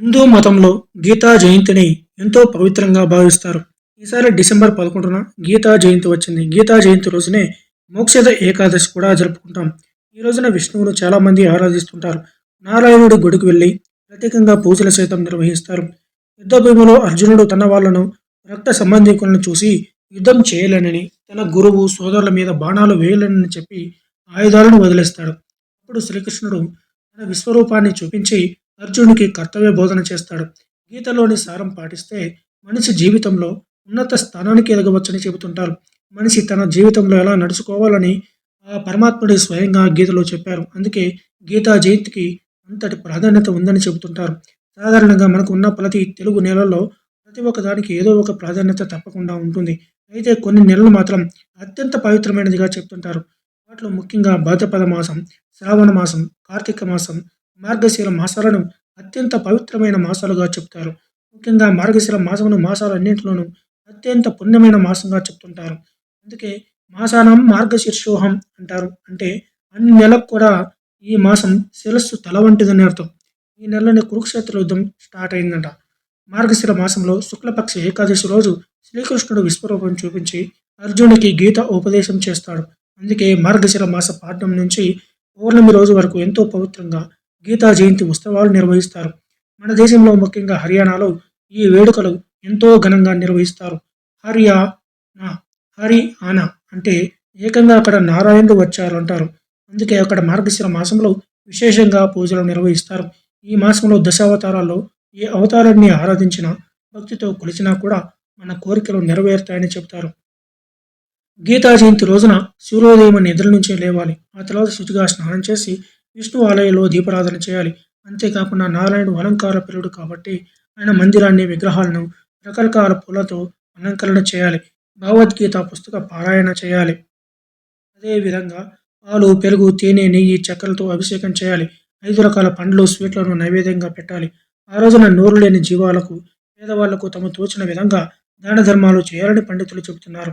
హిందూ మతంలో గీతా జయంతిని ఎంతో పవిత్రంగా భావిస్తారు. ఈసారి డిసెంబర్ పదకొండున గీతా జయంతి వచ్చింది. గీతా జయంతి రోజునే మోక్షద ఏకాదశి కూడా జరుపుకుంటాం. ఈ రోజున విష్ణువును చాలామంది ఆరాధిస్తుంటారు. నారాయణుడి గుడికి వెళ్ళి ప్రత్యేకంగా పూజలు సైతం నిర్వహిస్తారు. యుద్ధభూమిలో అర్జునుడు తన వాళ్ళను రక్త సంబంధికులను చూసి యుద్ధం చేయలేనని తన గురువు సోదరుల మీద బాణాలు వేయలేనని చెప్పి ఆయుధాలను వదిలేస్తాడు. అప్పుడు శ్రీకృష్ణుడు తన విశ్వరూపాన్ని చూపించి అర్జునుడికి కర్తవ్య బోధన చేస్తాడు. గీతలోని సారం పాటిస్తే మనిషి జీవితంలో ఉన్నత స్థానానికి ఎదగవచ్చని చెబుతుంటారు. మనిషి తన జీవితంలో ఎలా నడుచుకోవాలని ఆ పరమాత్ముడి స్వయంగా గీతలో చెప్పారు. అందుకే గీతా జయంతికి అంతటి ప్రాధాన్యత ఉందని చెబుతుంటారు. సాధారణంగా మనకు ఉన్న ప్రతి తెలుగు నెలల్లో ప్రతి ఒక్క దానికి ఏదో ఒక ప్రాధాన్యత తప్పకుండా ఉంటుంది. అయితే కొన్ని నెలలు మాత్రం అత్యంత పవిత్రమైనదిగా చెప్తుంటారు. వాటిలో ముఖ్యంగా భాద్రపద మాసం శ్రావణ మాసం కార్తీక మాసం మార్గశిర మాసాలను అత్యంత పవిత్రమైన మాసాలుగా చెప్తారు. ముఖ్యంగా మార్గశిర మాసమును మాసాలన్నింటిలోనూ అత్యంత పుణ్యమైన మాసంగా చెప్తుంటారు. అందుకే మాసానం మార్గశీర్షోహం అంటారు. అంటే అన్ని నెలకు కూడా ఈ మాసం శిరస్సు తల వంటిదని అర్థం. ఈ నెలలోనే కురుక్షేత్ర యుద్ధం స్టార్ట్ అయిందంట. మార్గశిర మాసంలో శుక్లపక్ష ఏకాదశి రోజు శ్రీకృష్ణుడు విశ్వరూపం చూపించి అర్జునుడికి గీత ఉపదేశం చేస్తాడు. అందుకే మార్గశిర మాస పాఠం నుంచి పౌర్ణమి రోజు వరకు ఎంతో పవిత్రంగా గీతా జయంతి ఉత్సవాలు నిర్వహిస్తారు. మన దేశంలో ముఖ్యంగా హర్యానాలో ఈ వేడుకలు ఎంతో ఘనంగా నిర్వహిస్తారు. హర్యానా హరి ఆనా అంటే ఏకంగా అక్కడ నారాయణుడు వచ్చారు అంటారు అందుకే అక్కడ మార్గశిర మాసంలో విశేషంగా పూజలు నిర్వహిస్తారు. ఈ మాసంలో దశావతారాల్లో ఏ అవతారాన్ని ఆరాధించినా భక్తితో కొలిచినా కూడా మన కోరికలు నెరవేరుతాయని చెబుతారు. గీతా జయంతి రోజున సూర్యోదయం నిద్ర నుంచే లేవాలి. ఆ తర్వాత శుచిగా స్నానం చేసి విష్ణు ఆలయంలో దీపారాధన చేయాలి. అంతేకాకుండా నారాయణుడు అలంకార ప్రియుడు కాబట్టి ఆయన మందిరాన్ని విగ్రహాలను రకరకాల పూలతో అలంకరణ చేయాలి. భగవద్గీత పుస్తక పారాయణ చేయాలి. అదేవిధంగా పాలు పెరుగు తేనె నెయ్యి చక్కెరతో అభిషేకం చేయాలి. ఐదు రకాల పండ్లు స్వీట్లను నైవేద్యంగా పెట్టాలి. ఆ రోజున నోరు లేని జీవాలకు పేదవాళ్ళకు తమ తోచిన విధంగా దాన ధర్మాలు చేయాలని పండితులు చెబుతున్నారు.